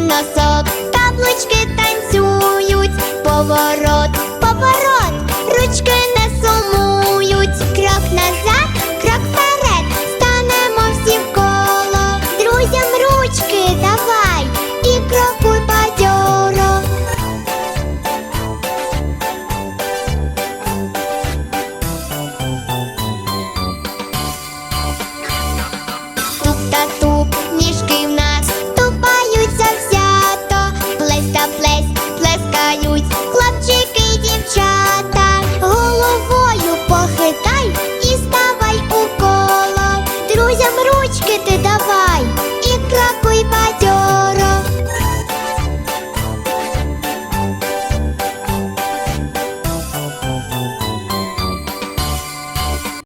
носок, каблучки танцюють, поворот, поворот, ручки не сумують, крок назад, крок вперед, станемо всі в коло. Друзям ручки давай. І крокуй бадьоро. Тук-та-тук. друзям ручки ти давай.